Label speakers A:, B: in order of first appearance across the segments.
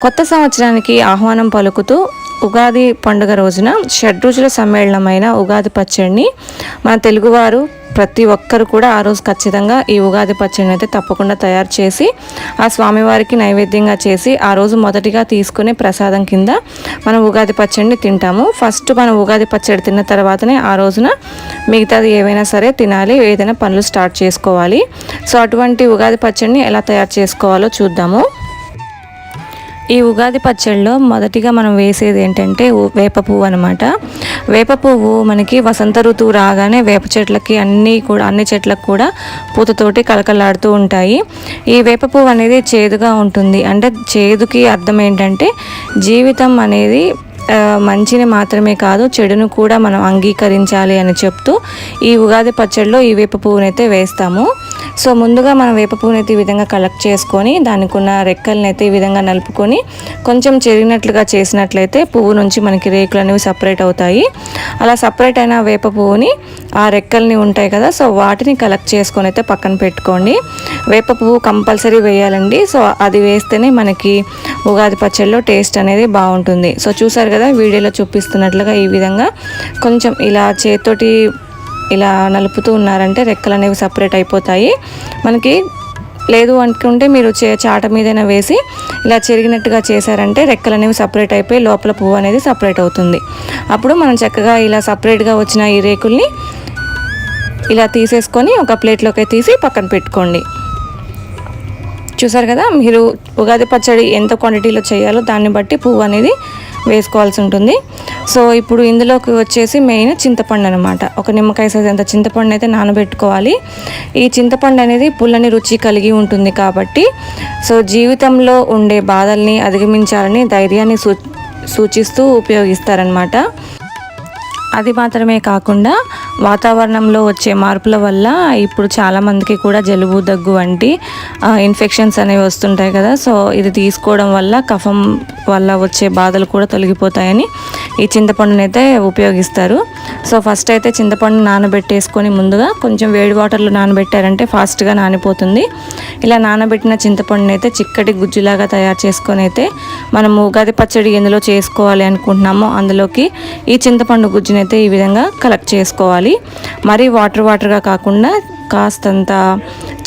A: కొత్త సంవత్సరానికి ఆహ్వానం పలుకుతూ ఉగాది పండుగ రోజున షడ్రుచుల సమ్మేళనమైన ఉగాది పచ్చడిని మన తెలుగువారు ప్రతి ఒక్కరు కూడా ఆ రోజు ఖచ్చితంగా ఈ ఉగాది పచ్చడిని అయితే తప్పకుండా తయారు చేసి ఆ స్వామివారికి నైవేద్యంగా చేసి ఆ రోజు మొదటిగా తీసుకునే ప్రసాదం కింద మనం ఉగాది పచ్చడిని తింటాము. ఫస్ట్ మనం ఉగాది పచ్చడి తిన్న తర్వాతనే ఆ రోజున మిగతాది ఏవైనా సరే తినాలి ఏదైనా పనులు స్టార్ట్ చేసుకోవాలి. సో అటువంటి ఉగాది పచ్చడిని ఎలా తయారు చేసుకోవాలో చూద్దాము. ఈ ఉగాది పచ్చడిలో మొదటిగా మనం వేసేది ఏంటంటే వేప పువ్వు అనమాట వేప పువ్వు మనకి వసంత ఋతువు రాగానే వేప చెట్లకి అన్నీ కూడా అన్ని చెట్లకు కూడా పూతతోటి కలకలాడుతూ ఉంటాయి. ఈ వేప పువ్వు అనేది చేదుగా ఉంటుంది. అంటే చేదుకి అర్థం ఏంటంటే జీవితం అనేది మంచిని మాత్రమే కాదు చెడును కూడా మనం అంగీకరించాలి అని చెప్తూ ఈ ఉగాది పచ్చడిలో ఈ వేప పువ్వునైతే వేస్తాము. సో ముందుగా మనం వేప పువ్వునైతే ఈ విధంగా కలెక్ట్ చేసుకొని దానికి ఉన్న రెక్కల్ని అయితే ఈ విధంగా నలుపుకొని కొంచెం చెరిగినట్లుగా చేసినట్లయితే పువ్వు నుంచి మనకి రేకులు అనేవి సపరేట్ అవుతాయి. అలా సపరేట్ అయిన వేప పువ్వుని ఆ రెక్కల్ని ఉంటాయి కదా సో వాటిని కలెక్ట్ చేసుకొని అయితే పక్కన పెట్టుకోండి. వేప పువ్వు కంపల్సరీ వేయాలండి. సో అది వేస్తేనే మనకి ఉగాది పచ్చడిలో టేస్ట్ అనేది బాగుంటుంది. సో చూసారు కదా వీడియోలో చూపిస్తున్నట్లుగా ఈ విధంగా కొంచెం ఇలా చేత్తోటి ఇలా నలుపుతూ ఉన్నారంటే రెక్కలు అనేవి సపరేట్ అయిపోతాయి. మనకి లేదు అనుకుంటే మీరు చే చాట మీదైనా వేసి ఇలా చెరిగినట్టుగా చేశారంటే రెక్కలు అనేవి సపరేట్ అయిపోయి లోపల పువ్వు అనేది సపరేట్ అవుతుంది. అప్పుడు మనం చక్కగా ఇలా సపరేట్గా వచ్చిన ఈ రేకుల్ని ఇలా తీసేసుకొని ఒక ప్లేట్లోకి తీసి పక్కన పెట్టుకోండి. చూసారు కదా? మీరు ఉగాది పచ్చడి ఎంత క్వాంటిటీలో చేయాలో దాన్ని బట్టి పువ్వు అనేది వేసుకోవాల్సి ఉంటుంది. సో ఇప్పుడు ఇందులోకి వచ్చేసి మెయిన్ చింతపండు అనమాట ఒక నిమ్మకాయ సైజ్ అంత చింతపండు అయితే నానబెట్టుకోవాలి. ఈ చింతపండు అనేది పుల్లని రుచి కలిగి ఉంటుంది కాబట్టి సో జీవితంలో ఉండే బాధల్ని అధిగమించాలని ధైర్యాన్ని సూ సూచిస్తూ ఉపయోగిస్తారనమాట అది మాత్రమే కాకుండా వాతావరణంలో వచ్చే మార్పుల వల్ల ఇప్పుడు చాలామందికి కూడా జలుబు దగ్గు వంటి ఇన్ఫెక్షన్స్ అనేవి వస్తుంటాయి కదా. సో ఇది తీసుకోవడం వల్ల కఫం వల్ల వచ్చే బాధలు కూడా తొలగిపోతాయని ఈ చింతపండుని అయితే ఉపయోగిస్తారు. సో ఫస్ట్ అయితే చింతపండు నానబెట్టేసుకొని ముందుగా కొంచెం వేడి వాటర్లో నానబెట్టారంటే ఫాస్ట్గా నానిపోతుంది. ఇలా నానబెట్టిన చింతపండుని అయితే చిక్కటి గుజ్జులాగా తయారు చేసుకొని అయితే మనం ఉగాది పచ్చడి ఎందులో చేసుకోవాలి అనుకుంటున్నామో అందులోకి ఈ చింతపండు గుజ్జునైతే ఈ విధంగా కలెక్ట్ చేసుకోవాలి. మరీ వాటర్ వాటర్గా కాకుండా కాస్తంత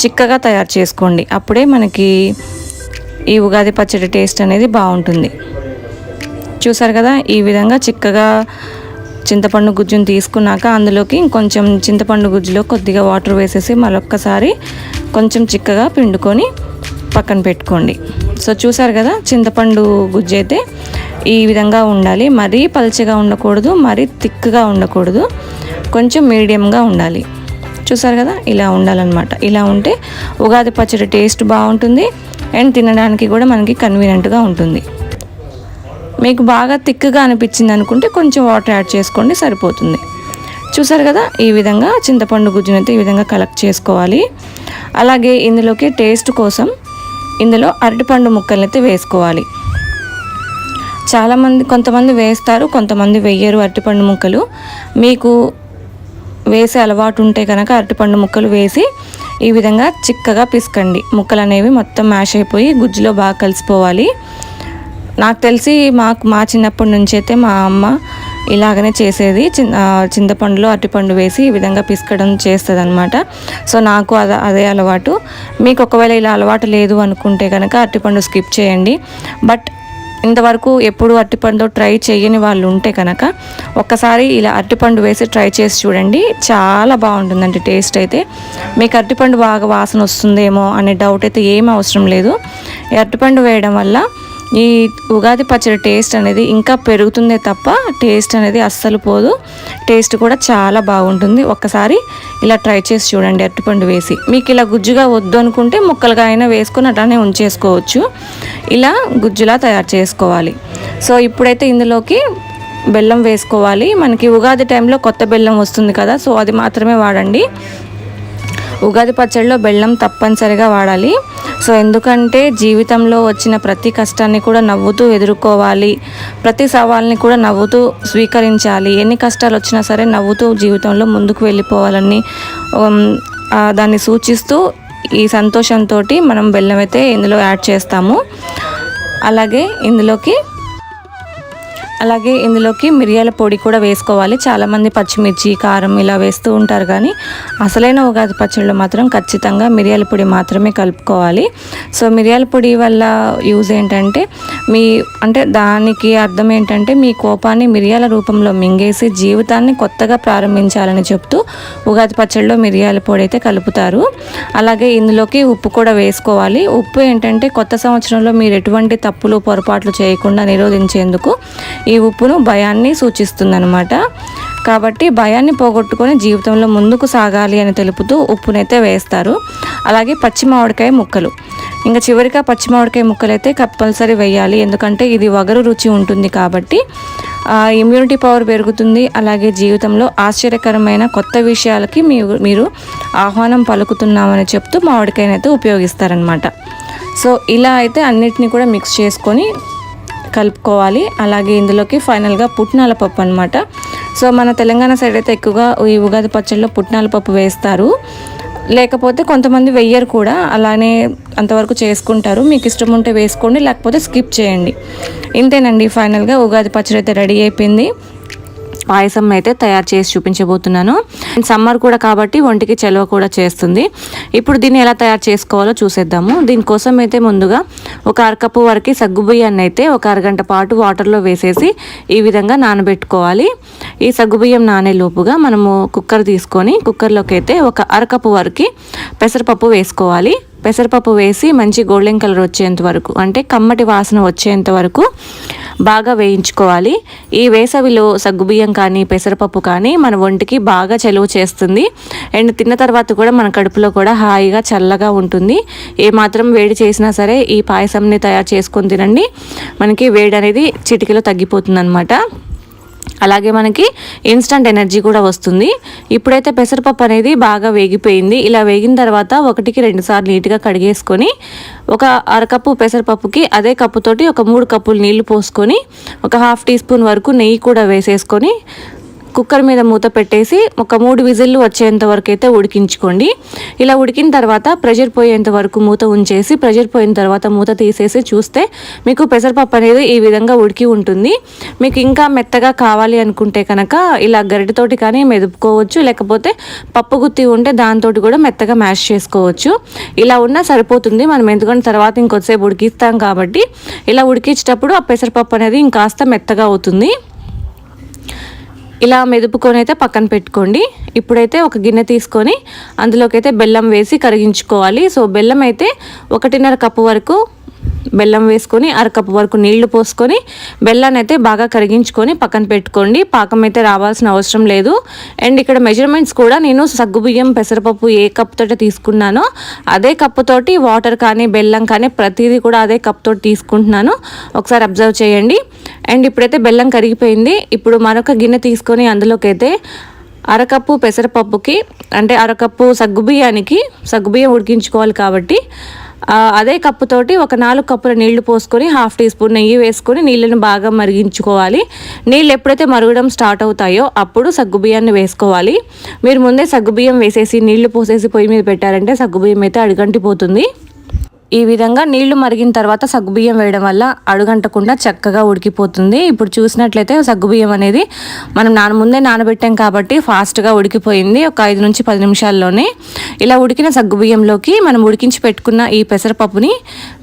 A: చిక్కగా తయారు చేసుకోండి. అప్పుడే మనకి ఈ ఉగాది పచ్చడి టేస్ట్ అనేది బాగుంటుంది. చూసారు కదా ఈ విధంగా చిక్కగా చింతపండు గుజ్జును తీసుకున్నాక అందులోకి ఇంకొంచెం చింతపండు గుజ్జులో కొద్దిగా వాటర్ వేసేసి మరొక్కసారి కొంచెం చిక్కగా పిండుకొని పక్కన పెట్టుకోండి. సో చూసారు కదా చింతపండు గుజ్జు అయితే ఈ విధంగా ఉండాలి. మరీ పల్చగా ఉండకూడదు మరీ థిక్గా ఉండకూడదు. కొంచెం మీడియంగా ఉండాలి. చూసారు కదా? ఇలా ఉండాలన్నమాట. ఇలా ఉంటే ఉగాది పచ్చడి టేస్ట్ బాగుంటుంది. అండ్ తినడానికి కూడా మనకి కన్వీనియంట్గా ఉంటుంది. మీకు బాగా థిక్గా అనిపించింది అనుకుంటే కొంచెం వాటర్ యాడ్ చేసుకోండి సరిపోతుంది. చూసారు కదా? ఈ విధంగా చింతపండు గుజ్జునైతే ఈ విధంగా కలెక్ట్ చేసుకోవాలి. అలాగే ఇందులోకి టేస్ట్ కోసం ఇందులో అరటిపండు ముక్కల్ని అయితే వేసుకోవాలి. చాలామంది కొంతమంది వేస్తారు కొంతమంది వెయ్యరు అరటిపండు ముక్కలు. మీకు వేసే అలవాటు ఉంటే కనుక అరటిపండు ముక్కలు వేసి ఈ విధంగా చిక్కగా పిసకండి. ముక్కలు అనేవి మొత్తం మ్యాష్ అయిపోయి గుజ్జులో బాగా కలిసిపోవాలి. నాకు తెలిసి మాకు మా చిన్నప్పటి నుంచి అయితే మా అమ్మ ఇలాగనే చేసేది. చిన్ చింతపండులో అరటిపండు వేసి ఈ విధంగా పిసకడం చేస్తుంది అనమాట సో నాకు అద అదే అలవాటు. మీకు ఒకవేళ ఇలా అలవాటు లేదు అనుకుంటే కనుక అరటిపండు స్కిప్ చేయండి. బట్ ఇంతవరకు ఎప్పుడు అరటిపండు ట్రై చేయని వాళ్ళు ఉంటే కనుక ఒక్కసారి ఇలా అరటిపండు వేసి ట్రై చేసి చూడండి. చాలా బాగుంటుందండి టేస్ట్ అయితే. మీకు అరటిపండు బాగా వాసన వస్తుందేమో అనే డౌట్ అయితే ఏమీ అవసరం లేదు. ఈ అరటిపండు వేయడం వల్ల ఈ ఉగాది పచ్చడి టేస్ట్ అనేది ఇంకా పెరుగుతుందే తప్ప టేస్ట్ అనేది అస్సలు పోదు. టేస్ట్ కూడా చాలా బాగుంటుంది. ఒక్కసారి ఇలా ట్రై చేసి చూడండి అరటిపండు వేసి. మీకు ఇలా గుజ్జుగా వద్దు అనుకుంటే ముక్కలుగా అయినా వేసుకొని అట్లానే ఉంచేసుకోవచ్చు. ఇలా గుజ్జులా తయారు చేసుకోవాలి. సో ఇప్పుడైతే ఇందులోకి బెల్లం వేసుకోవాలి. మనకి ఉగాది టైంలో కొత్త బెల్లం వస్తుంది కదా సో అది మాత్రమే వాడండి. ఉగాది పచ్చడిలో బెల్లం తప్పనిసరిగా వాడాలి. సో ఎందుకంటే జీవితంలో వచ్చిన ప్రతి కష్టాన్ని కూడా నవ్వుతూ ఎదుర్కోవాలి ప్రతి సవాల్ని కూడా నవ్వుతూ స్వీకరించాలి. ఎన్ని కష్టాలు వచ్చినా సరే నవ్వుతూ జీవితంలో ముందుకు వెళ్ళిపోవాలని దాన్ని సూచిస్తూ ఈ సంతోషంతో మనం బెల్లం అయితే ఇందులో యాడ్ చేస్తాము. అలాగే ఇందులోకి అలాగే ఇందులోకి మిరియాల పొడి కూడా వేసుకోవాలి. చాలామంది పచ్చిమిర్చి కారం ఇలా వేస్తూ ఉంటారు కానీ అసలైన ఉగాది పచ్చళ్ళు మాత్రం ఖచ్చితంగా మిరియాల పొడి మాత్రమే కలుపుకోవాలి. సో మిరియాల పొడి వల్ల యూజ్ ఏంటంటే మీ అంటే దానికి అర్థం ఏంటంటే మీ కోపాన్ని మిరియాల రూపంలో మింగేసి జీవితాన్ని కొత్తగా ప్రారంభించాలని చెప్తూ ఉగాది పచ్చళ్ళలో మిరియాల పొడి అయితే కలుపుతారు. అలాగే ఇందులోకి ఉప్పు కూడా వేసుకోవాలి. ఉప్పు ఏంటంటే కొత్త సంవత్సరంలో మీరు ఎటువంటి తప్పులు పొరపాట్లు చేయకుండా నిరోధించేందుకు ఈ ఈ ఉప్పును భయాన్ని సూచిస్తుందన్నమాట. కాబట్టి భయాన్ని పోగొట్టుకొని జీవితంలో ముందుకు సాగాలి అని తెలుపుతూ ఉప్పునైతే వేస్తారు. అలాగే పచ్చి మామిడికాయ ముక్కలు. ఇంకా చివరిగా పచ్చి మామిడికాయ ముక్కలు అయితే కంపల్సరీ వేయాలి. ఎందుకంటే ఇది వగరు రుచి ఉంటుంది కాబట్టి ఇమ్యూనిటీ పవర్ పెరుగుతుంది. అలాగే జీవితంలో ఆశ్చర్యకరమైన కొత్త విషయాలకి మీరు మీరు ఆహ్వానం పలుకుతున్నామని చెప్తూ మామిడికాయనైతే ఉపయోగిస్తారనమాట సో ఇలా అయితే అన్నిటినీ కూడా మిక్స్ చేసుకొని కలుపుకోవాలి. అలాగే ఇందులోకి ఫైనల్గా పుట్నాల పప్పు అనమాట సో మన తెలంగాణ సైడ్ అయితే ఎక్కువగా ఈ ఉగాది పచ్చళ్ళలో పుట్నాల పప్పు వేస్తారు. లేకపోతే కొంతమంది వెయ్యరు కూడా. అలానే అంతవరకు చేసుకుంటారు. మీకు ఇష్టం ఉంటే వేసుకోండి లేకపోతే స్కిప్ చేయండి. ఇంతేనండి ఫైనల్గా ఉగాది పచ్చడి అయితే రెడీ అయిపోయింది. పాయసం అయితే తయారు చేసి చూపించబోతున్నాను. సమ్మర్ కూడా కాబట్టి ఒంటికి చలువ కూడా చేస్తుంది. ఇప్పుడు దీన్ని ఎలా తయారు చేసుకోవాలో చూసేద్దాము. దీనికోసం అయితే ముందుగా ఒక అరకప్పు వరకు సగ్గుబియ్యాన్ని అయితే ఒక అరగంట పాటు వాటర్లో వేసేసి ఈ విధంగా నానబెట్టుకోవాలి. ఈ సగ్గుబియ్యం నానే లోపుగా మనము కుక్కర్ తీసుకొని కుక్కర్లోకి అయితే ఒక అరకప్పు వరకు పెసరపప్పు వేసుకోవాలి. పెసరపప్పు వేసి మంచి గోల్డెన్ కలర్ వచ్చేంత వరకు అంటే కమ్మటి వాసన వచ్చేంత వరకు బాగా వేయించుకోవాలి. ఈ వేసవిలో సగ్గుబియ్యం కానీ పెసరపప్పు కానీ మన ఒంటికి బాగా చెలువ చేస్తుంది. అండ్ తిన్న తర్వాత కూడా మన కడుపులో కూడా హాయిగా చల్లగా ఉంటుంది. ఏమాత్రం వేడి చేసినా సరే ఈ పాయసంని తయారు చేసుకొని తినండి. మనకి వేడి అనేది చిటికలో తగ్గిపోతుంది అలాగే మనకి ఇన్స్టంట్ ఎనర్జీ కూడా వస్తుంది. ఇప్పుడైతే పెసరపప్పు అనేది బాగా వేగిపోయింది. ఇలా వేగిన తర్వాత ఒకటికి రెండు సార్లు నీట్గా కడిగేసుకొని ఒక అరకప్పు పెసరపప్పుకి అదే కప్పుతోటి ఒక మూడు కప్పులు నీళ్ళు పోసుకొని ఒక హాఫ్ టీ స్పూన్ వరకు నెయ్యి కూడా వేసేసుకొని కుక్కర్ మీద మూత పెట్టేసి ఒక మూడు విజిల్లు వచ్చేంత వరకు అయితే ఉడికించుకోండి. ఇలా ఉడికిన తర్వాత ప్రెషర్ పోయేంత వరకు మూత ఉంచేసి ప్రెషర్ పోయిన తర్వాత మూత తీసేసి చూస్తే మీకు పెసరపప్పు అనేది ఈ విధంగా ఉడికి ఉంటుంది. మీకు ఇంకా మెత్తగా కావాలి అనుకుంటే కనుక ఇలా గరిటతోటి కానీ మెదుపుకోవచ్చు. లేకపోతే పప్పు గుత్తి ఉంటే దాంతో కూడా మెత్తగా మ్యాష్ చేసుకోవచ్చు. ఇలా ఉన్నా సరిపోతుంది. మనం ఎందుకంటే తర్వాత ఇంకొద్దిసేపు ఉడికిస్తాం కాబట్టి ఇలా ఉడికించేటప్పుడు ఆ పెసరపప్పు అనేది ఇంకాస్త మెత్తగా అవుతుంది. ఇలా మెదుపుకొని అయితే పక్కన పెట్టుకోండి. ఇప్పుడైతే ఒక గిన్నె తీసుకొని అందులోకి అయితే బెల్లం వేసి కరిగించుకోవాలి. సో బెల్లం అయితే ఒకటిన్నర కప్పు వరకు బెల్లం వేసుకొని అరకప్పు వరకు నీళ్ళు పోసుకొని బెల్లాన్ని అయితే బాగా కరిగించుకొని పక్కన పెట్టుకోండి. పాకం అయితే రావాల్సిన అవసరం లేదు. అండ్ ఇక్కడ మెజర్మెంట్స్ కూడా నేను సగ్గుబియ్యం పెసరపప్పు ఏ కప్పుతో తీసుకున్నానో అదే కప్పుతోటి వాటర్ కానీ బెల్లం కానీ ప్రతిదీ కూడా అదే కప్తో తీసుకుంటున్నాను. ఒకసారి అబ్జర్వ్ చేయండి. అండ్ ఇప్పుడైతే బెల్లం కరిగిపోయింది. ఇప్పుడు మరొక గిన్నె తీసుకొని అందులోకైతే అరకప్పు పెసరపప్పుకి అంటే అరకప్పు సగ్గుబియ్యానికి సగ్గుబియ్యం ఉడికించుకోవాలి కాబట్టి అదే కప్పుతోటి ఒక నాలుగు కప్పుల నీళ్ళు పోసుకొని హాఫ్ టీ స్పూన్ నెయ్యి వేసుకొని నీళ్ళను బాగా మరిగించుకోవాలి. నీళ్ళు ఎప్పుడైతే మరగడం స్టార్ట్ అవుతాయో అప్పుడు సగ్గుబియ్యాన్ని వేసుకోవాలి. మీరు ముందే సగ్గుబియ్యం వేసేసి నీళ్ళు పోసేసి పొయ్యి మీద పెట్టారంటే సగ్గుబియ్యం అయితే అడుగంటిపోతుంది. ఈ విధంగా నీళ్ళు మరిగిన తర్వాత సగ్గుబియ్యం వేయడం వల్ల అడుగంటకుండా చక్కగా ఉడికిపోతుంది. ఇప్పుడు చూసినట్లయితే సగ్గుబియ్యం అనేది మనం నాన ముందే నానబెట్టాం కాబట్టి ఫాస్ట్గా ఉడికిపోయింది. ఒక ఐదు నుంచి పది నిమిషాల్లోనే ఇలా ఉడికిన సగ్గుబియ్యంలోకి మనం ఉడికించి పెట్టుకున్న ఈ పెసరపప్పుని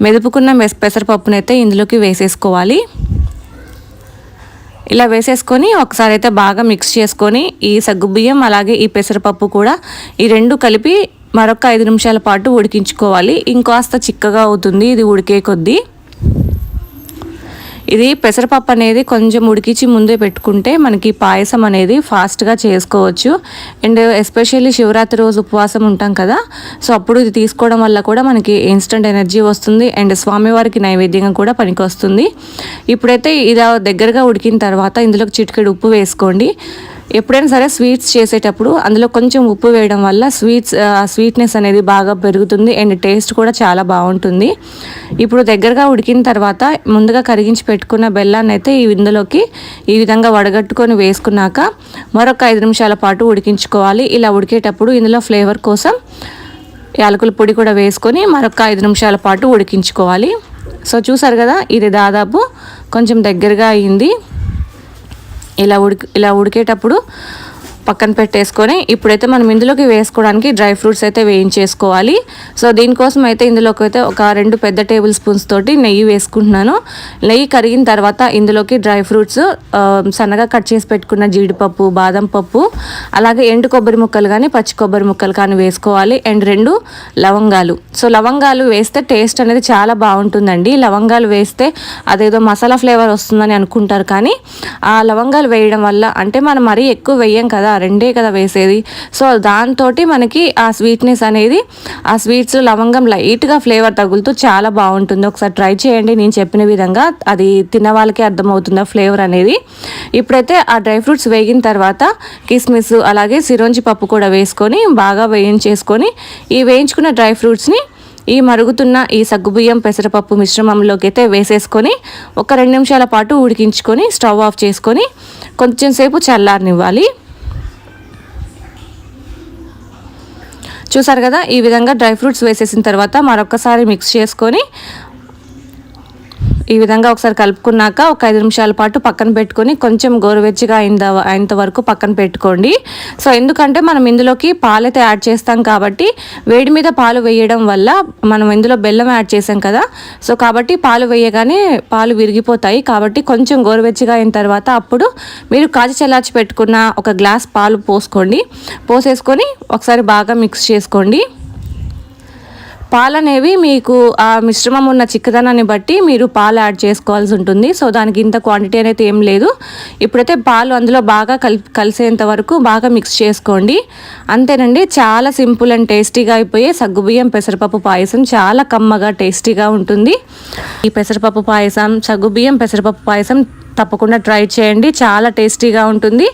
A: మెదుపుకున్న పెసరపప్పునైతే ఇందులోకి వేసేసుకోవాలి. ఇలా వేసేసుకొని ఒకసారి అయితే బాగా మిక్స్ చేసుకొని ఈ సగ్గుబియ్యం అలాగే ఈ పెసరపప్పు కూడా ఈ రెండు కలిపి మరొక ఐదు నిమిషాల పాటు ఉడికించుకోవాలి. ఇంకాస్త చిక్కగా అవుతుంది. ఇది ఉడికే కొద్దీ ఇది పెసరపప్పు అనేది కొంచెం ఉడికించి ముందే పెట్టుకుంటే మనకి పాయసం అనేది ఫాస్ట్గా చేసుకోవచ్చు. అండ్ ఎస్పెషల్లీ శివరాత్రి రోజు ఉపవాసం ఉంటాం కదా సో అప్పుడు ఇది తీసుకోవడం వల్ల కూడా మనకి ఇన్స్టంట్ ఎనర్జీ వస్తుంది. అండ్ స్వామివారికి నైవేద్యంగా కూడా పనికి వస్తుంది ఇప్పుడైతే ఇది దగ్గరగా ఉడికిన తర్వాత ఇందులోకి చిటికెడు ఉప్పు వేసుకోండి. ఎప్పుడైనా సరే స్వీట్స్ చేసేటప్పుడు అందులో కొంచెం ఉప్పు వేయడం వల్ల స్వీట్స్ స్వీట్నెస్ అనేది బాగా పెరుగుతుంది అండ్ టేస్ట్ కూడా చాలా బాగుంటుంది. ఇప్పుడు దగ్గరగా ఉడికిన తర్వాత ముందుగా కరిగించి పెట్టుకున్న బెల్లాన్ని అయితే ఈ ఇందులోకి ఈ విధంగా వడగట్టుకొని వేసుకున్నాక మరొక ఐదు నిమిషాల పాటు ఉడికించుకోవాలి. ఇలా ఉడికేటప్పుడు ఇందులో ఫ్లేవర్ కోసం యాలకుల పొడి కూడా వేసుకొని మరొక ఐదు నిమిషాల పాటు ఉడికించుకోవాలి. సో చూసారు కదా ఇది దాదాపు కొంచెం దగ్గరగా అయింది. ఇలా ఉడికి ఇలా ఉడికేటప్పుడు పక్కన పెట్టేసుకొని ఇప్పుడైతే మనం ఇందులోకి వేసుకోవడానికి డ్రై ఫ్రూట్స్ అయితే వేయించేసుకోవాలి. సో దీనికోసం అయితే ఇందులోకి అయితే ఒక రెండు పెద్ద టేబుల్ స్పూన్స్ తోటి నెయ్యి వేసుకుంటున్నాను. నెయ్యి కరిగిన తర్వాత ఇందులోకి డ్రై ఫ్రూట్స్ సన్నగా కట్ చేసి పెట్టుకున్న జీడిపప్పు బాదం పప్పు అలాగే ఎండు కొబ్బరి ముక్కలు కానీ పచ్చి కొబ్బరి ముక్కలు కానీ వేసుకోవాలి. అండ్ రెండు లవంగాలు. సో లవంగాలు వేస్తే టేస్ట్ అనేది చాలా బాగుంటుందండి. లవంగాలు వేస్తే అదేదో మసాలా ఫ్లేవర్ వస్తుందని అనుకుంటారు కానీ ఆ లవంగాలు వేయడం వల్ల అంటే మనం మరీ ఎక్కువ వేయం కదా రెండే కదా వేసేది. సో దాంతో మనకి ఆ స్వీట్నెస్ అనేది ఆ స్వీట్స్ లవంగం లైట్గా ఫ్లేవర్ తగులుతూ చాలా బాగుంటుంది. ఒకసారి ట్రై చేయండి. నేను చెప్పిన విధంగా అది తిన్న వాళ్ళకే అర్థమవుతుంది ఆ ఫ్లేవర్ అనేది. ఇప్పుడైతే ఆ డ్రై ఫ్రూట్స్ వేగిన తర్వాత కిస్మిస్ అలాగే సిరోంజి పప్పు కూడా వేసుకొని బాగా వేయించేసుకొని ఈ వేయించుకున్న డ్రై ఫ్రూట్స్ని ఈ మరుగుతున్న ఈ సగ్గుబియ్యం పెసరపప్పు మిశ్రమంలోకి అయితే వేసేసుకొని ఒక రెండు నిమిషాల పాటు ఉడికించుకొని స్టవ్ ఆఫ్ చేసుకొని కొంచెం సేపు చల్లారనివ్వాలి. చూసారు కదా? ఈ విధంగా డ్రై ఫ్రూట్స్ వేసేసిన తర్వాత మరొకసారి మిక్స్ చేసుకొని ఈ విధంగా ఒకసారి కలుపుకున్నాక ఒక ఐదు నిమిషాల పాటు పక్కన పెట్టుకొని కొంచెం గోరువెచ్చగా అయిన అయినంత వరకు పక్కన పెట్టుకోండి. సో ఎందుకంటే మనం ఇందులోకి పాలైతే యాడ్ చేస్తాం కాబట్టి వేడి మీద పాలు వేయడం వల్ల మనం ఇందులో బెల్లం యాడ్ చేసాం కదా. సో కాబట్టి పాలు వేయగానే పాలు విరిగిపోతాయి. కాబట్టి కొంచెం గోరువెచ్చగా అయిన తర్వాత అప్పుడు మీరు కాచి చల్లార్చి పెట్టుకున్న ఒక గ్లాస్ పాలు పోసుకోండి. పోసేసుకొని ఒకసారి బాగా మిక్స్ చేసుకోండి. పాలనేవి మీకు ఆ మిశ్రమం ఉన్న చిక్కదనాన్ని బట్టి మీరు పాలు యాడ్ చేసుకోవాల్సి ఉంటుంది. సో దానికి ఇంత క్వాంటిటీ అనేది ఏం లేదు. ఇప్పుడైతే పాలు అందులో బాగా కలి కలిసేంత వరకు బాగా మిక్స్ చేసుకోండి. అంతేనండి చాలా సింపుల్ అండ్ టేస్టీగా అయిపోయే సగ్గుబియ్యం పెసరపప్పు పాయసం చాలా కమ్మగా టేస్టీగా ఉంటుంది. ఈ పెసరపప్పు పాయసం సగ్గుబియ్యం పెసరపప్పు పాయసం తప్పకుండా ట్రై చేయండి. చాలా టేస్టీగా ఉంటుంది.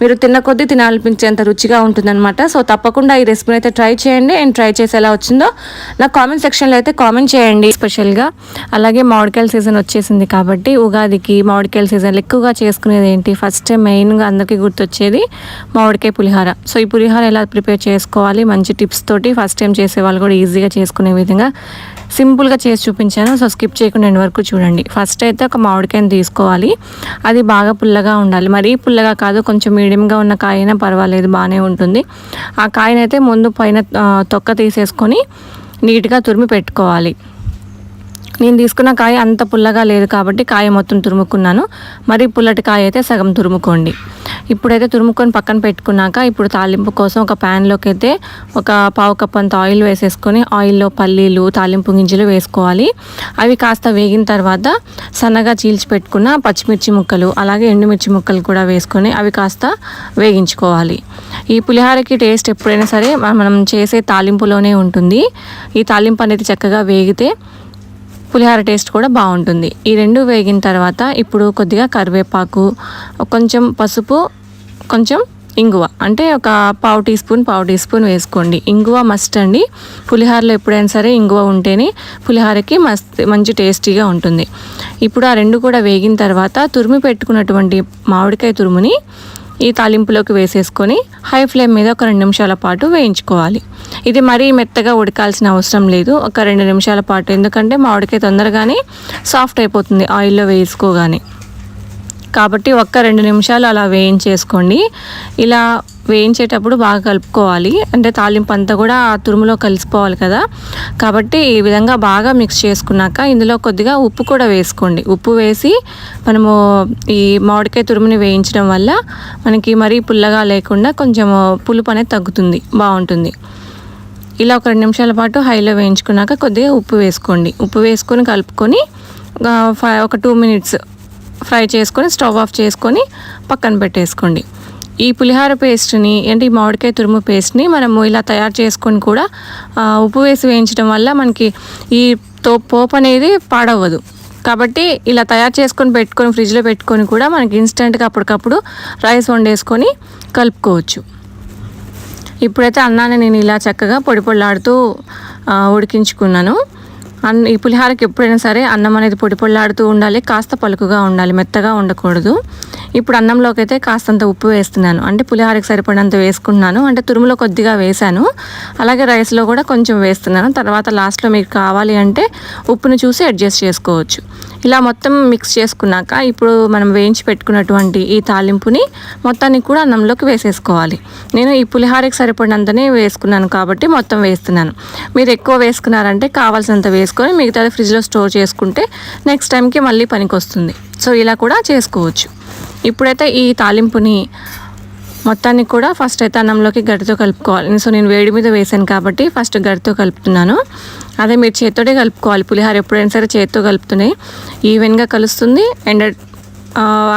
A: మీరు తిన్న కొద్దీ తినాలనిపించేంత రుచిగా ఉంటుందన్నమాట. సో తప్పకుండా ఈ రెసిపీని అయితే ట్రై చేయండి. అండ్ ట్రై చేసి ఎలా వచ్చిందో నా కామెంట్ సెక్షన్లో అయితే కామెంట్ చేయండి. స్పెషల్గా అలాగే మామిడికాయల సీజన్ వచ్చేసింది కాబట్టి ఉగాదికి మామిడికాయల సీజన్లో ఎక్కువగా చేసుకునేది ఏంటి? ఫస్ట్ మెయిన్గా అందరికీ గుర్తొచ్చేది మామిడికాయ పులిహార. సో ఈ పులిహార ఎలా ప్రిపేర్ చేసుకోవాలి? మంచి టిప్స్ తోటి ఫస్ట్ టైం చేసే వాళ్ళు కూడా ఈజీగా చేసుకునే విధంగా సింపుల్గా చేసి చూపించాను. సో స్కిప్ చేయకుండా ఎండ్ వరకు చూడండి. ఫస్ట్ అయితే ఒక మామిడికాయని తీసుకోవాలి. అది బాగా పుల్లగా ఉండాలి. మరీ పుల్లగా కాదు కొంచెం మీడియంగా ఉన్న కాయ అయినా పర్వాలేదు బాగానే ఉంటుంది. ఆ కాయనైతే ముందు పైన తొక్క తీసేసుకొని నీట్గా తురిమి పెట్టుకోవాలి. నేను తీసుకున్న కాయ అంత పుల్లగా లేదు కాబట్టి కాయ మొత్తం తురుముకున్నాను. మరి పుల్లటి కాయ అయితే సగం తురుముకోండి. ఇప్పుడైతే తురుముకొని పక్కన పెట్టుకున్నాక ఇప్పుడు తాలింపు కోసం ఒక ప్యాన్లోకి అయితే ఒక పావు కప్ అంత ఆయిల్ వేసేసుకొని ఆయిల్లో పల్లీలు తాలింపు గింజలు వేసుకోవాలి. అవి కాస్త వేగిన తర్వాత సన్నగా చీల్చి పెట్టుకున్న పచ్చిమిర్చి ముక్కలు అలాగే ఎండుమిర్చి ముక్కలు కూడా వేసుకొని అవి కాస్త వేగించుకోవాలి. ఈ పులిహోరకి టేస్ట్ ఎప్పుడైనా సరే మనం చేసే తాలింపులోనే ఉంటుంది. ఈ తాలింపు అనేది చక్కగా వేగితే పులిహోర టేస్ట్ కూడా బాగుంటుంది. ఈ రెండు వేగిన తర్వాత ఇప్పుడు కొద్దిగా కరివేపాకు కొంచెం పసుపు కొంచెం ఇంగువ. అంటే ఒక పావు టీ స్పూన్ పావు టీ స్పూన్ వేసుకోండి. ఇంగువ మస్ట్ అండి. పులిహోరలో ఎప్పుడైనా సరే ఇంగువ ఉంటేనే పులిహోరకి మస్త్ మంచి టేస్టీగా ఉంటుంది. ఇప్పుడు ఆ రెండు కూడా వేగిన తర్వాత తురిమి పెట్టుకున్నటువంటి మామిడికాయ తురుముని ఈ తాలింపులోకి వేసేసుకొని హై ఫ్లేమ్ మీద ఒక రెండు నిమిషాల పాటు వేయించుకోవాలి. ఇది మరీ మెత్తగా ఉడకాల్సిన అవసరం లేదు. ఒక రెండు నిమిషాల పాటు. ఎందుకంటే మామిడికాయ తొందరగానే సాఫ్ట్ అయిపోతుంది ఆయిల్లో వేసుకోగానే. కాబట్టి ఒక్క రెండు నిమిషాలు అలా వేయించేసుకోండి. ఇలా వేయించేటప్పుడు బాగా కలుపుకోవాలి. అంటే తాలింపు అంతా కూడా ఆ తురుములో కలిసిపోవాలి కదా. కాబట్టి ఈ విధంగా బాగా మిక్స్ చేసుకున్నాక ఇందులో కొద్దిగా ఉప్పు కూడా వేసుకోండి. ఉప్పు వేసి మనము ఈ మామిడికాయ తురుముని వేయించడం వల్ల మనకి మరీ పుల్లగా లేకుండా కొంచెం పులుపు అనేది తగ్గుతుంది. బాగుంటుంది. ఇలా ఒక రెండు నిమిషాల పాటు హైలో వేయించుకున్నాక కొద్దిగా ఉప్పు వేసుకోండి. ఉప్పు వేసుకొని కలుపుకొని ఫైవ్ ఒక టూ మినిట్స్ ఫ్రై చేసుకొని స్టవ్ ఆఫ్ చేసుకొని పక్కన పెట్టేసుకోండి. ఈ పులిహార పేస్ట్ని అంటే ఈ మామిడికాయ తురుము పేస్ట్ని మనము ఇలా తయారు చేసుకొని కూడా ఉప్పు వేసి వేయించడం వల్ల మనకి ఈ తో పోపు అనేది పాడవ్వదు. కాబట్టి ఇలా తయారు చేసుకొని పెట్టుకొని ఫ్రిడ్జ్లో పెట్టుకొని కూడా మనకి ఇన్స్టెంట్గా అప్పటికప్పుడు రైస్ వండేసుకొని కలుపుకోవచ్చు. ఇప్పుడైతే అన్నాన్ని నేను ఇలా చక్కగా పొడి పొళ్ళాడుతూ ఉడికించుకున్నాను. అన్న ఈ పులిహారకి ఎప్పుడైనా సరే అన్నం అనేది పొడి పొళ్ళాడుతూ ఉండాలి కాస్త పలుకుగా ఉండాలి మెత్తగా ఉండకూడదు. ఇప్పుడు అన్నంలోకి అయితే కాస్తంత ఉప్పు వేస్తున్నాను. అంటే పులిహోరకి సరిపడినంత వేసుకున్నాను అంటే తురుములో కొద్దిగా వేశాను. అలాగే రైస్లో కూడా కొంచెం వేస్తున్నాను. తర్వాత లాస్ట్లో మీకు కావాలి అంటే ఉప్పును చూసి అడ్జస్ట్ చేసుకోవచ్చు. ఇలా మొత్తం మిక్స్ చేసుకున్నాక ఇప్పుడు మనం వేయించి పెట్టుకున్నటువంటి ఈ తాలింపుని మొత్తాన్ని కూడా అన్నంలోకి వేసేసుకోవాలి. నేను ఈ పులిహోరకి సరిపడినంతనే వేసుకున్నాను కాబట్టి మొత్తం వేస్తున్నాను. మీరు ఎక్కువ వేసుకున్నారంటే కావాల్సినంత వేసుకొని మిగతాది ఫ్రిడ్జ్లో స్టోర్ చేసుకుంటే నెక్స్ట్ టైంకి మళ్ళీ పనికి వస్తుంది సో ఇలా కూడా చేసుకోవచ్చు. ఇప్పుడైతే ఈ తాలింపుని మొత్తాన్ని కూడా ఫస్ట్ అయితే అన్నంలోకి గడితో కలుపుకోవాలి. సో నేను వేడి మీద వేసాను కాబట్టి ఫస్ట్ గడితో కలుపుతున్నాను. అదే మీరు చేత్తోటే కలుపుకోవాలి. పులిహోర ఎప్పుడైనా సరే చేత్తో కలుపుతూనే ఈవెన్గా కలుస్తుంది. అండ్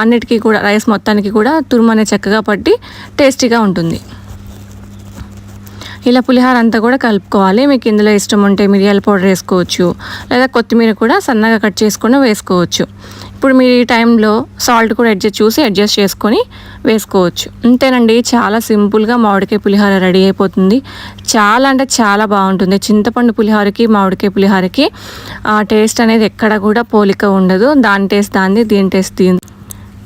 A: అన్నిటికీ కూడా రైస్ మొత్తానికి కూడా తురుమనే చక్కగా పట్టి టేస్టీగా ఉంటుంది. ఇలా పులిహోర అంతా కూడా కలుపుకోవాలి. మీకు ఇందులో ఇష్టం ఉంటే మిరియాల పౌడర్ వేసుకోవచ్చు. లేదా కొత్తిమీర కూడా సన్నగా కట్ చేసుకుని వేసుకోవచ్చు. ఇప్పుడు మీరు ఈ టైంలో సాల్ట్ కూడా అడ్జస్ట్ చూసి అడ్జస్ట్ చేసుకొని వేసుకోవచ్చు. అంతేనండి చాలా సింపుల్గా మామిడికాయ పులిహోర రెడీ అయిపోతుంది. చాలా అంటే చాలా బాగుంటుంది. చింతపండు పులిహోరకి మామిడికాయ పులిహోరకి ఆ టేస్ట్ అనేది ఎక్కడ కూడా పోలిక ఉండదు. దాని టేస్ట్ దాన్ని దీని టేస్ట్ దీని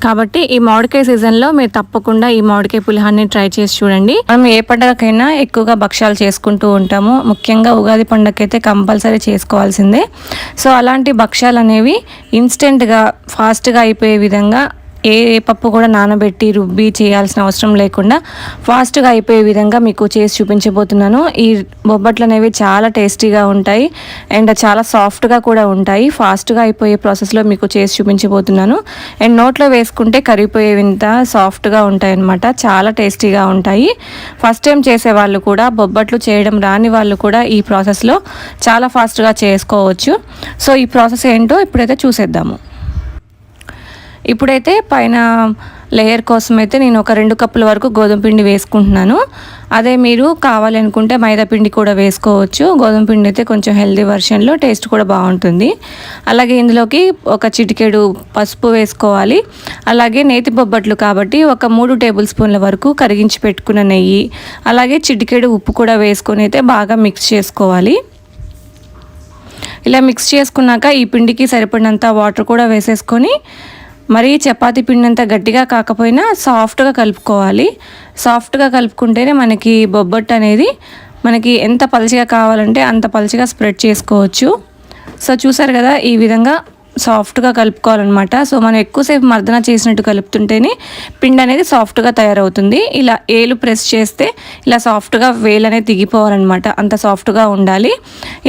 A: కాబట్టి ఈ మామిడికాయ సీజన్లో మీరు తప్పకుండా ఈ మామిడికాయ పులిహాన్ని ట్రై చేసి చూడండి. మనం ఏ పండగకైనా ఎక్కువగా భక్ష్యాలు చేసుకుంటూ ఉంటాము. ముఖ్యంగా ఉగాది పండగకి అయితే కంపల్సరీ చేసుకోవాల్సిందే. సో అలాంటి భక్ష్యాలు అనేవి ఇన్స్టెంట్గా ఫాస్ట్గా అయిపోయే విధంగా ఏ ఏ పప్పు కూడా నానబెట్టి రుబ్బి చేయాల్సిన అవసరం లేకుండా ఫాస్ట్గా అయిపోయే విధంగా మీకు చేసి చూపించబోతున్నాను. ఈ బొబ్బట్లు అనేవి చాలా టేస్టీగా ఉంటాయి అండ్ చాలా సాఫ్ట్గా కూడా ఉంటాయి. ఫాస్ట్గా అయిపోయే ప్రాసెస్లో మీకు చేసి చూపించబోతున్నాను. అండ్ నోట్లో వేసుకుంటే కరిగిపోయేవింత సాఫ్ట్గా ఉంటాయి అన్నమాట చాలా టేస్టీగా ఉంటాయి. ఫస్ట్ టైం చేసే వాళ్ళు కూడా బొబ్బట్లు చేయడం రాని వాళ్ళు కూడా ఈ ప్రాసెస్లో చాలా ఫాస్ట్గా చేసుకోవచ్చు. సో ఈ ప్రాసెస్ ఏంటో ఇప్పుడైతే చూసేద్దాము. ఇప్పుడైతే పైన లేయర్ కోసం అయితే నేను ఒక రెండు కప్పుల వరకు గోధుమ పిండి వేసుకుంటున్నాను. అదే మీరు కావాలనుకుంటే మైదా పిండి కూడా వేసుకోవచ్చు. గోధుమ పిండి అయితే కొంచెం హెల్దీ వర్షన్లో టేస్ట్ కూడా బాగుంటుంది. అలాగే ఇందులోకి ఒక చిటికెడు పసుపు వేసుకోవాలి. అలాగే నేతి బొబ్బట్లు కాబట్టి ఒక మూడు టేబుల్ స్పూన్ల వరకు కరిగించి పెట్టుకున్న నెయ్యి అలాగే చిటికెడు ఉప్పు కూడా వేసుకొని అయితే బాగా మిక్స్ చేసుకోవాలి. ఇలా మిక్స్ చేసుకున్నాక ఈ పిండికి సరిపడినంత వాటర్ కూడా వేసేసుకొని మరీ చపాతీ పిండి అంత గట్టిగా కాకపోయినా సాఫ్ట్గా కలుపుకోవాలి. సాఫ్ట్గా కలుపుకుంటేనే మనకి బొబ్బట్టు అనేది మనకి ఎంత పలచగా కావాలంటే అంత పలచగా స్ప్రెడ్ చేసుకోవచ్చు. సో చూసారు కదా ఈ విధంగా సాఫ్ట్గా కలుపుకోవాలన్నమాట. సో మనం ఎక్కువసేపు మర్దన చేసినట్టు కలుపుతుంటేనే పిండి అనేది సాఫ్ట్గా తయారవుతుంది. ఇలా ఏలు ప్రెస్ చేస్తే ఇలా సాఫ్ట్గా వేలు అనేది దిగిపోవాలన్నమాట. అంత సాఫ్ట్గా ఉండాలి.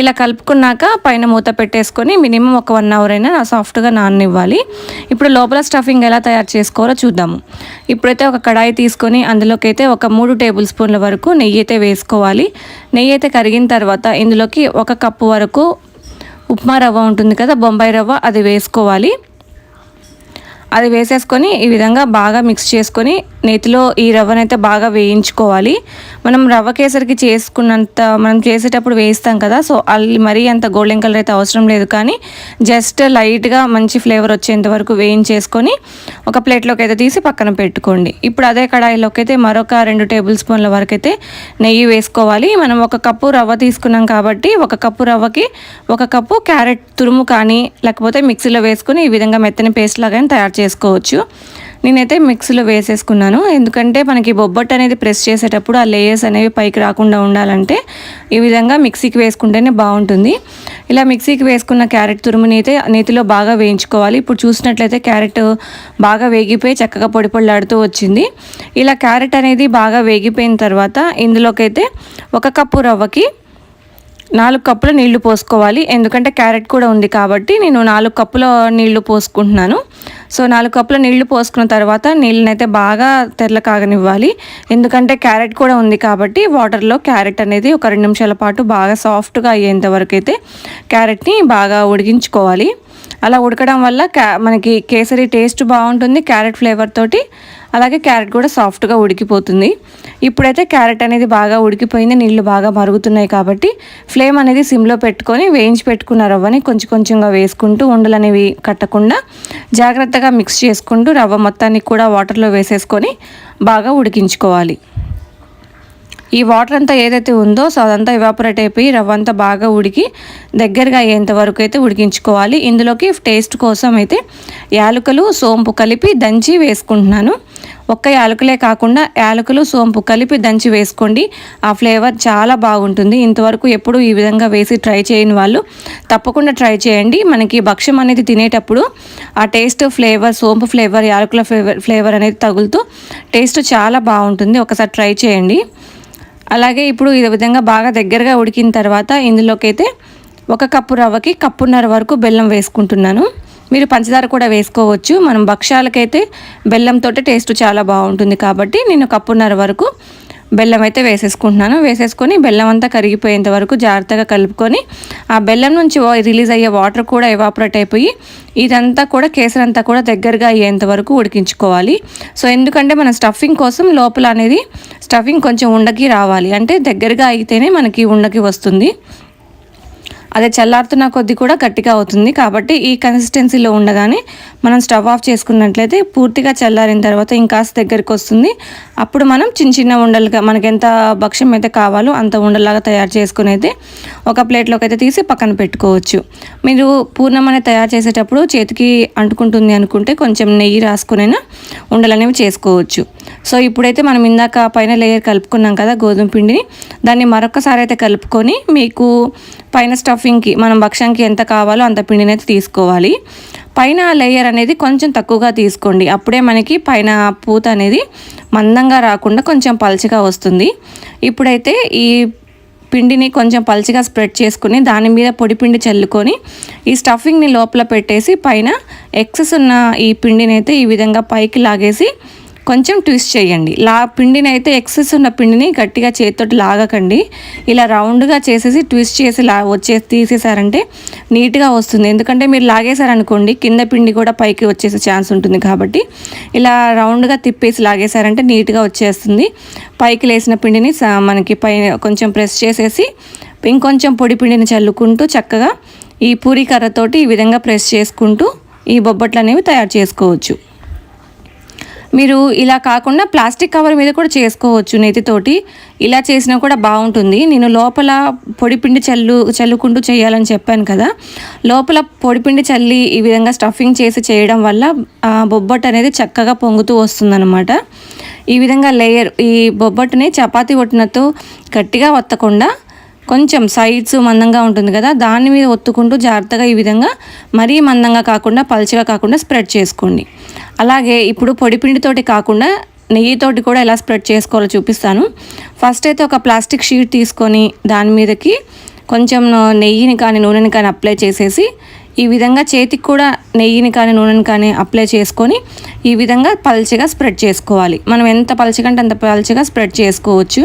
A: ఇలా కలుపుకున్నాక పైన మూత పెట్టేసుకొని మినిమం ఒక వన్ అవర్ అయినా సాఫ్ట్గా నాననివ్వాలి. ఇప్పుడు లోపల స్టఫింగ్ ఎలా తయారు చేసుకోవాలో చూద్దాము. ఇప్పుడైతే ఒక కడాయి తీసుకొని అందులోకి అయితే ఒక మూడు టేబుల్ స్పూన్ల వరకు నెయ్యి అయితే వేసుకోవాలి. నెయ్యి అయితే కరిగిన తర్వాత ఇందులోకి ఒక కప్పు వరకు ఉప్మా రవ్వ ఉంటుంది కదా బొంబాయి రవ్వ అది వేసుకోవాలి. అది వేసేసుకొని ఈ విధంగా బాగా మిక్స్ చేసుకొని నేతిలో ఈ రవ్వనైతే బాగా వేయించుకోవాలి. మనం రవ్వ కేసరికి చేసుకున్నంత మనం చేసేటప్పుడు వేస్తాం కదా సో అల్లి మరీ అంత గోల్డెన్ కలర్ అయితే అవసరం లేదు. కానీ జస్ట్ లైట్గా మంచి ఫ్లేవర్ వచ్చేంత వరకు వేయించేసుకొని ఒక ప్లేట్లోకి అయితే తీసి పక్కన పెట్టుకోండి. ఇప్పుడు అదే కడాయిలోకి అయితే మరొక రెండు టేబుల్ స్పూన్ల వరకు అయితే నెయ్యి వేసుకోవాలి. మనం ఒక కప్పు రవ్వ తీసుకున్నాం కాబట్టి ఒక కప్పు రవ్వకి ఒక కప్పు క్యారెట్ తురుము కానీ లేకపోతే మిక్సీలో వేసుకొని ఈ విధంగా మెత్తని పేస్ట్ లాగా తయారు చేసుకోవచ్చు. నేనైతే మిక్సీలో వేసేసుకున్నాను. ఎందుకంటే మనకి బొబ్బట్టు అనేది ప్రెస్ చేసేటప్పుడు ఆ లేయర్స్ అనేవి పైకి రాకుండా ఉండాలంటే ఈ విధంగా మిక్సీకి వేసుకుంటేనే బాగుంటుంది. ఇలా మిక్సీకి వేసుకున్న క్యారెట్ తురుముని అయితే నేతిలో బాగా వేయించుకోవాలి. ఇప్పుడు చూసినట్లయితే క్యారెట్ బాగా వేగిపోయి చక్కగా పొడి పొడిలాడుతూ వచ్చింది. ఇలా క్యారెట్ అనేది బాగా వేగిపోయిన తర్వాత ఇందులోకైతే ఒక కప్పు రవ్వకి నాలుగు కప్పుల నీళ్ళు పోసుకోవాలి. ఎందుకంటే క్యారెట్ కూడా ఉంది కాబట్టి నేను నాలుగు కప్పుల నీళ్ళు పోసుకుంటున్నాను. సో నాలుగు కప్పుల నీళ్ళు పోసుకున్న తర్వాత నీళ్ళనైతే బాగా తెల్ల కాగనివ్వాలి. ఎందుకంటే క్యారెట్ కూడా ఉంది కాబట్టి వాటర్లో క్యారెట్ అనేది ఒక రెండు నిమిషాల పాటు బాగా సాఫ్ట్గా అయ్యేంత వరకు అయితే క్యారెట్ని బాగా ఉడికించుకోవాలి. అలా ఉడకడం వల్ల క్యా మనకి కేసరి టేస్ట్ బాగుంటుంది క్యారెట్ ఫ్లేవర్ తోటి. అలాగే క్యారెట్ కూడా సాఫ్ట్గా ఉడికిపోతుంది. ఇప్పుడైతే క్యారెట్ అనేది బాగా ఉడికిపోయింది నీళ్ళు బాగా మరుగుతున్నాయి కాబట్టి ఫ్లేమ్ అనేది సిమ్లో పెట్టుకొని వేయించి పెట్టుకున్న రవ్వని కొంచెం కొంచెంగా వేసుకుంటూ ఉండలు అనేవి కట్టకుండా జాగ్రత్తగా మిక్స్ చేసుకుంటూ రవ్వ మొత్తాన్ని కూడా వాటర్లో వేసేసుకొని బాగా ఉడికించుకోవాలి. ఈ వాటర్ అంతా ఏదైతే ఉందో సో అదంతా ఎవాపరేట్ అయిపోయి రవ్వ అంతా బాగా ఉడికి దగ్గరగా అయ్యేంత వరకు అయితే ఉడికించుకోవాలి. ఇందులోకి టేస్ట్ కోసం అయితే యాలకులు సోంపు కలిపి దంచి వేసుకుంటున్నాను. ఒక్క యాలకులే కాకుండా యాలకులు సోంపు కలిపి దంచి వేసుకోండి. ఆ ఫ్లేవర్ చాలా బాగుంటుంది. ఇంతవరకు ఎప్పుడు ఈ విధంగా వేసి ట్రై చేయని వాళ్ళు తప్పకుండా ట్రై చేయండి. మనకి భక్ష్యం అనేది తినేటప్పుడు ఆ టేస్ట్ ఫ్లేవర్ సోంపు ఫ్లేవర్ యాలకుల ఫ్లేవర్ ఫ్లేవర్ అనేది తగులుతూ టేస్ట్ చాలా బాగుంటుంది. ఒకసారి ట్రై చేయండి. అలాగే ఇప్పుడు ఈ విధంగా బాగా దగ్గరగా ఉడికిన తర్వాత ఇందులోకి అయితే ఒక కప్పు రవ్వకి కప్పున్నర వరకు బెల్లం వేసుకుంటున్నాను. మీరు పంచదార కూడా వేసుకోవచ్చు. మనం భక్ష్యాలకైతే బెల్లంతో టేస్ట్ చాలా బాగుంటుంది కాబట్టి నేను కప్పున్నర వరకు బెల్లం అయితే వేసేసుకుంటున్నాను. వేసేసుకొని బెల్లం అంతా కరిగిపోయేంత వరకు జాగ్రత్తగా కలుపుకొని ఆ బెల్లం నుంచి రిలీజ్ అయ్యే వాటర్ కూడా ఎవాపరేట్ అయిపోయి ఇదంతా కూడా కేసర్ అంతా కూడా దగ్గరగా అయ్యేంత వరకు ఉడికించుకోవాలి. సో ఎందుకంటే మన స్టఫింగ్ కోసం లోపల అనేది స్టఫింగ్ కొంచెం ఉండకి రావాలి. అంటే దగ్గరగా అయితేనే మనకి ఉండకి వస్తుంది. అదే చల్లారుతున్న కొద్ది కూడా గట్టిగా అవుతుంది. కాబట్టి ఈ కన్సిస్టెన్సీలో ఉండగానే మనం స్టవ్ ఆఫ్ చేసుకున్నట్లయితే పూర్తిగా చల్లారిన తర్వాత ఇంకాస్త దగ్గరికి వస్తుంది. అప్పుడు మనం చిన్న చిన్న ఉండలుగా మనకి ఎంత భక్ష్యం అయితే కావాలో అంత ఉండలాగా తయారు చేసుకుని అయితే ఒక ప్లేట్లోకి అయితే తీసి పక్కన పెట్టుకోవచ్చు. మీరు పూర్ణం అనేది తయారు చేసేటప్పుడు చేతికి అంటుకుంటుంది అనుకుంటే కొంచెం నెయ్యి రాసుకునైనా ఉండలు అనేవి చేసుకోవచ్చు. సో ఇప్పుడైతే మనం ఇందాక పైన లేయర్ కలుపుకున్నాం కదా గోధుమ పిండిని. దాన్ని మరొకసారి అయితే కలుపుకొని మీకు పైన స్టఫింగ్కి మనం భక్ష్యానికి ఎంత కావాలో అంత పిండిని అయితే తీసుకోవాలి. పైన లేయర్ అనేది కొంచెం తక్కువగా తీసుకోండి. అప్పుడే మనకి పైన పూత అనేది మందంగా రాకుండా కొంచెం పలచగా వస్తుంది. ఇప్పుడైతే ఈ పిండిని కొంచెం పలచగా స్ప్రెడ్ చేసుకుని దాని మీద పొడి పిండి చల్లుకొని ఈ స్టఫింగ్ని లోపల పెట్టేసి పైన ఎక్సెస్ ఉన్న ఈ పిండిని అయితే ఈ విధంగా పైకి లాగేసి కొంచెం ట్విస్ట్ చేయండి. లా పిండిని అయితే ఎక్సెస్ ఉన్న పిండిని గట్టిగా చేతితోటి లాగకండి. ఇలా రౌండ్గా చేసేసి ట్విస్ట్ చేసి లా వచ్చేసి తీసేసారంటే నీట్గా వస్తుంది. ఎందుకంటే మీరు లాగేశారనుకోండి కింద పిండి కూడా పైకి వచ్చేసే ఛాన్స్ ఉంటుంది కాబట్టి. ఇలా రౌండ్గా తిప్పేసి లాగేశారంటే నీట్గా వచ్చేస్తుంది. పైకి లేసిన పిండిని మనకి పై కొంచెం ప్రెస్ చేసేసి ఇంకొంచెం పొడి పిండిని చల్లుకుంటూ చక్కగా ఈ పూరి కర్రతోటి ఈ విధంగా ప్రెస్ చేసుకుంటూ ఈ బొబ్బట్లు అనేవి తయారు చేసుకోవచ్చు. మీరు ఇలా కాకుండా ప్లాస్టిక్ కవర్ మీద కూడా చేసుకోవచ్చు నెతితోటి. ఇలా చేసినా కూడా బాగుంటుంది. నేను లోపల పొడిపిండి చల్లు చల్లుకుంటూ చేయాలని చెప్పాను కదా. లోపల పొడిపిండి చల్లి ఈ విధంగా స్టఫింగ్ చేసి చేయడం వల్ల బొబ్బట్ అనేది చక్కగా పొంగుతూ వస్తుందన్నమాట. ఈ విధంగా లేయర్ ఈ బొబ్బట్టుని చపాతీ ఒట్టినతో గట్టిగా వత్తకుండా కొంచెం సైడ్స్ మందంగా ఉంటుంది కదా దాని మీద ఒత్తుకుంటూ జాగ్రత్తగా ఈ విధంగా మరీ మందంగా కాకుండా పలుచగా కాకుండా స్ప్రెడ్ చేసుకోండి. అలాగే ఇప్పుడు పొడిపిండితోటి కాకుండా నెయ్యితోటి కూడా ఎలా స్ప్రెడ్ చేసుకోవాలో చూపిస్తాను. ఫస్ట్ అయితే ఒక ప్లాస్టిక్ షీట్ తీసుకొని దాని మీదకి కొంచెం నెయ్యిని కానీ నూనెని కానీ అప్లై చేసేసి ఈ విధంగా చేతికి కూడా నెయ్యిని కానీ నూనెని కానీ అప్లై చేసుకొని ఈ విధంగా పల్చగా స్ప్రెడ్ చేసుకోవాలి. మనం ఎంత పలచగంటే అంత పల్చగా స్ప్రెడ్ చేసుకోవచ్చు.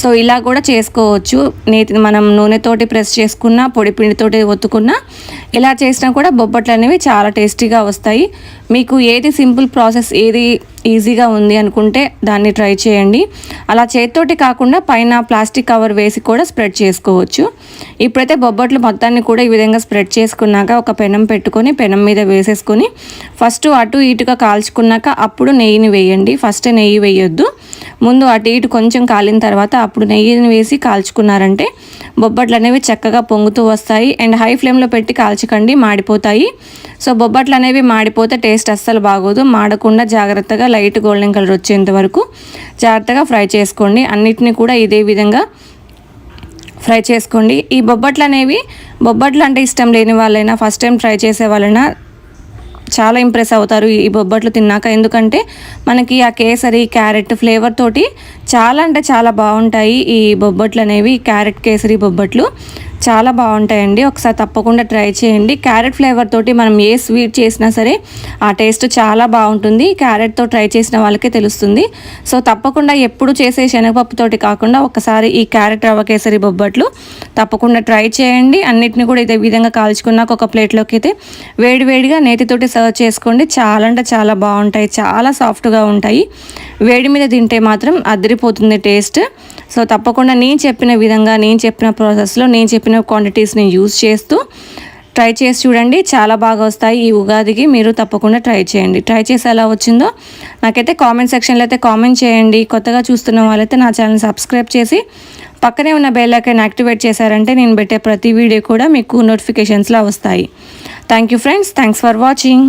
A: సో ఇలా కూడా చేసుకోవచ్చు. నేతి మనం నూనెతోటి ప్రెస్ చేసుకున్న పొడి పిండితోటి ఒత్తుకున్న ఇలా చేసినా కూడా బొబ్బట్లు అనేవి చాలా టేస్టీగా వస్తాయి. మీకు ఏది సింపుల్ ప్రాసెస్ ఏది ఈజీగా ఉంది అనుకుంటే దాన్ని ట్రై చేయండి. అలా చేతితోటి కాకుండా పైన ప్లాస్టిక్ కవర్ వేసి కూడా స్ప్రెడ్ చేసుకోవచ్చు. ఇప్పుడైతే బొబ్బట్లు మొత్తాన్ని కూడా ఈ విధంగా స్ప్రెడ్ చేసుకున్నాక ఒక పెనం పెట్టుకొని పెనం మీద వేసేసుకొని ఫస్ట్ అటు ఇటుగా కాల్చుకున్నాక అప్పుడు నెయ్యిని వేయండి. ఫస్ట్ నెయ్యి వేయొద్దు. ముందు అటు ఇటు కొంచెం కాలిన తర్వాత అప్పుడు నెయ్యిని వేసి కాల్చుకున్నారంటే బొబ్బట్లు అనేవి చక్కగా పొంగుతూ వస్తాయి. అండ్ హై ఫ్లేమ్లో పెట్టి కాల్చకండి మాడిపోతాయి. సో బొబ్బట్లు అనేవి మాడిపోతే టేస్ట్ అస్సలు బాగోదు. మాడకుండా జాగ్రత్తగా లైట్ గోల్డెన్ కలర్ వచ్చేంత వరకు జాగ్రత్తగా ఫ్రై చేసుకోండి. అన్నిటిని కూడా ఇదే విధంగా ఫ్రై చేసుకోండి. ఈ బొబ్బట్లు అనేవి బొబ్బట్లు అంటే ఇష్టం లేని వాళ్ళైనా ఫస్ట్ టైం ట్రై చేసే వాళ్ళైనా చాలా ఇంప్రెస్ అవుతారు ఈ బొబ్బట్లు తిన్నాక. ఎందుకంటే మనకి ఆ కేసరి క్యారెట్ ఫ్లేవర్ తోటి చాలా అంటే చాలా బాగుంటాయి ఈ బొబ్బట్లు అనేవి క్యారెట్ కేసరి బొబ్బట్లు. చాలా బాగుంటాయండి. ఒకసారి తప్పకుండా ట్రై చేయండి. క్యారెట్ ఫ్లేవర్ తోటి మనం ఏ స్వీట్ చేసినా సరే ఆ టేస్ట్ చాలా బాగుంటుంది. క్యారెట్తో ట్రై చేసిన వాళ్ళకే తెలుస్తుంది. సో తప్పకుండా ఎప్పుడు చేసే శనగపప్పుతోటి కాకుండా ఒకసారి ఈ క్యారెట్ రవ్వ కేసరి బొబ్బట్లు తప్పకుండా ట్రై చేయండి. అన్నిటిని కూడా ఇదే విధంగా కాల్చుకున్నాక ఒక ప్లేట్లోకి అయితే వేడివేడిగా నేతితోటి సర్వ్ చేసుకోండి. చాలా అంటే చాలా బాగుంటాయి. చాలా సాఫ్ట్గా ఉంటాయి. వేడి మీద తింటే మాత్రం వెళ్ళిపోతుంది టేస్ట్. సో తప్పకుండా నేను చెప్పిన విధంగా నేను చెప్పిన ప్రాసెస్లో నేను చెప్పిన క్వాంటిటీస్ని యూజ్ చేస్తూ ట్రై చేసి చూడండి. చాలా బాగా వస్తాయి ఈ ఉగాదికి. మీరు తప్పకుండా ట్రై చేయండి. ట్రై చేసి ఎలా వచ్చిందో నాకైతే కామెంట్ సెక్షన్లో అయితే కామెంట్ చేయండి. కొత్తగా చూస్తున్న వాళ్ళైతే నా ఛానల్ సబ్స్క్రైబ్ చేసి పక్కనే ఉన్న బెల్ ఐకాన్ యాక్టివేట్ చేశారంటే నేను పెట్టే ప్రతి వీడియో కూడా మీకు నోటిఫికేషన్స్లో వస్తాయి. Thank you friends thanks for watching